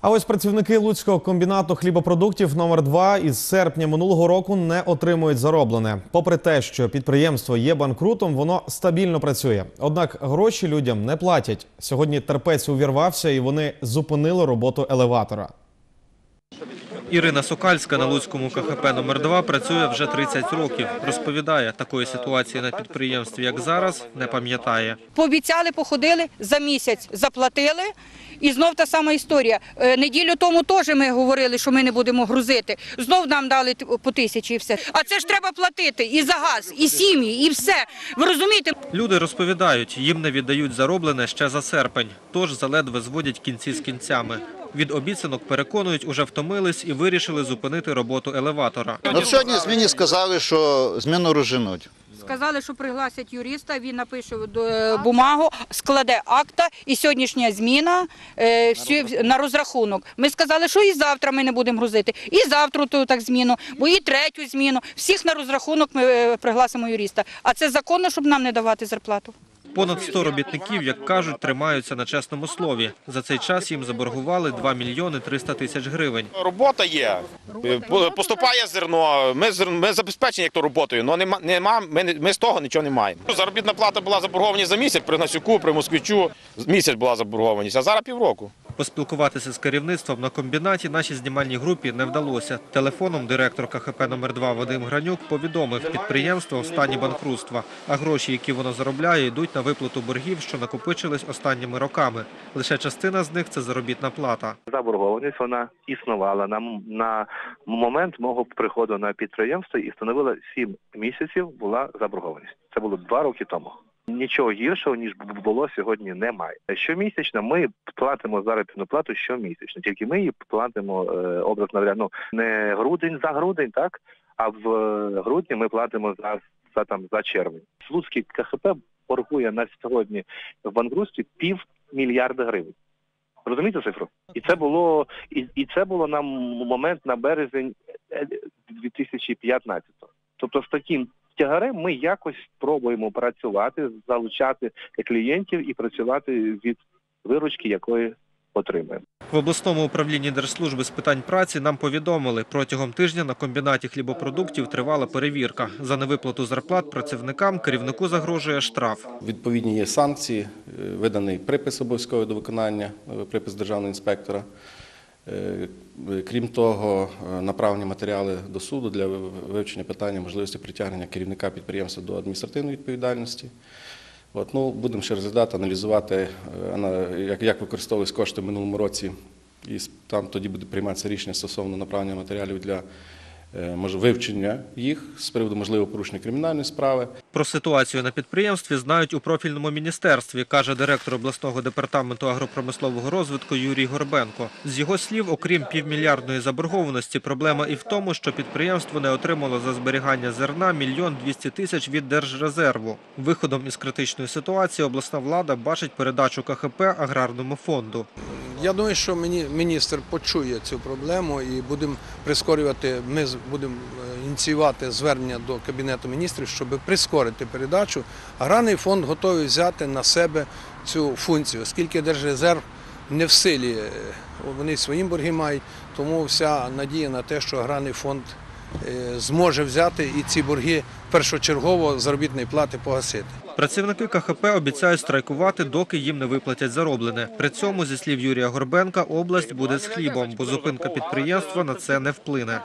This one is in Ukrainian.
А ось працівники Луцького комбінату хлібопродуктів номер 2 із серпня минулого року не отримують зароблене. Попри те, що підприємство є банкрутом, воно стабільно працює. Однак гроші людям не платять. Сьогодні терпець увірвався і вони зупинили роботу елеватора. Ірина Сокальська на Луцькому КХП номер 2 працює вже 30 років. Розповідає, такої ситуації на підприємстві, як зараз, не пам'ятає. Пообіцяли, походили, за місяць заплатили. І знов та сама історія. Е, Неділю тому теж ми говорили, що ми не будемо грузити. Знов нам дали по тисячі і все. А це ж треба платити і за газ, і сім'ї, і все. Ви розумієте? Люди розповідають, їм не віддають зароблене ще за серпень, тож заледве зводять кінці з кінцями. Від обіцянок переконують, уже втомились і вирішили зупинити роботу елеватора. Ну, сьогодні зміні сказали, що зміну розженуть. Сказали, що пригласять юриста, він напише е, бумагу, складе акта і сьогоднішня зміна е, всі на розрахунок. Ми сказали, що і завтра ми не будемо грузити, і завтра ту так зміну, бо і третю зміну. Всіх на розрахунок ми е, пригласимо юриста. А це законно, щоб нам не давати зарплату. Понад 100 робітників, як кажуть, тримаються на чесному слові. За цей час їм заборгували 2 мільйони 300 тисяч гривень. Робота є. Поступає зерно. Ми, ми забезпечені як то роботою, але нема, нема, ми, ми з того нічого не маємо. Заробітна плата була заборгованість за місяць при Насюку, при Москвичу. Місяць була заборгованість, а зараз півроку. Поспілкуватися з керівництвом на комбінаті нашій знімальній групі не вдалося. Телефоном директор КХП номер 2 Вадим Гранюк повідомив, підприємство в стані банкрутства, а гроші, які воно заробляє, йдуть на виплату боргів, що накопичились останніми роками. Лише частина з них це заробітна плата. заборгованість вона існувала на, момент мого приходу на підприємство і становила 7 місяців була заборгованість. Це було два роки тому. Нічого гіршого ніж було сьогодні. Немає. Щомісячно ми платимо заробітну плату щомісячно. Тільки ми її платимо е, образно ну не грудень за грудень, так а в е, грудні ми платимо за, за там за червень. Слуцький КХП боргує на сьогодні в банкрутстві пів мільярда гривень. Розумієте цифру? І це було і, і це було на момент на березень е, 2015-го. Тобто з таким тягарем ми якось спробуємо працювати, залучати клієнтів і працювати від виручки, якої отримуємо. В обласному управлінні Держслужби з питань праці нам повідомили, протягом тижня на комбінаті хлібопродуктів тривала перевірка. За невиплату зарплат працівникам керівнику загрожує штраф. Відповідні є санкції, е, виданий припис обов'язковий до виконання, е, припис державного інспектора. Е, Крім того, е, направлені матеріали до суду для вивчення питання можливості притягнення керівника підприємства до адміністративної відповідальності. От, ну, будемо ще розглядати, аналізувати, е, як, як використовувались кошти в минулому році, і там тоді буде прийматися рішення стосовно направлення матеріалів для вивчення їх з приводу можливого порушення кримінальної справи. Про ситуацію на підприємстві знають у профільному міністерстві, каже директор обласного департаменту агропромислового розвитку Юрій Горбенко. З його слів, окрім півмільярдної заборгованості, проблема і в тому, що підприємство не отримало за зберігання зерна мільйон двісті тисяч від держрезерву. Виходом із критичної ситуації обласна влада бачить передачу КХП аграрному фонду. Я думаю, що міністр почує цю проблему і будемо прискорювати. Ми будемо е, ініціювати звернення до кабінету міністрів, щоб прискорити передачу. Аграрний фонд готовий взяти на себе цю функцію, оскільки Держрезерв не в силі, е, вони свої борги мають, тому вся надія на те, що аграрний фонд е, зможе взяти і ці борги першочергово заробітної плати погасити. Працівники КХП обіцяють страйкувати, доки їм не виплатять зароблене. При цьому, зі слів Юрія Горбенка, область буде з хлібом, бо зупинка підприємства на це не вплине.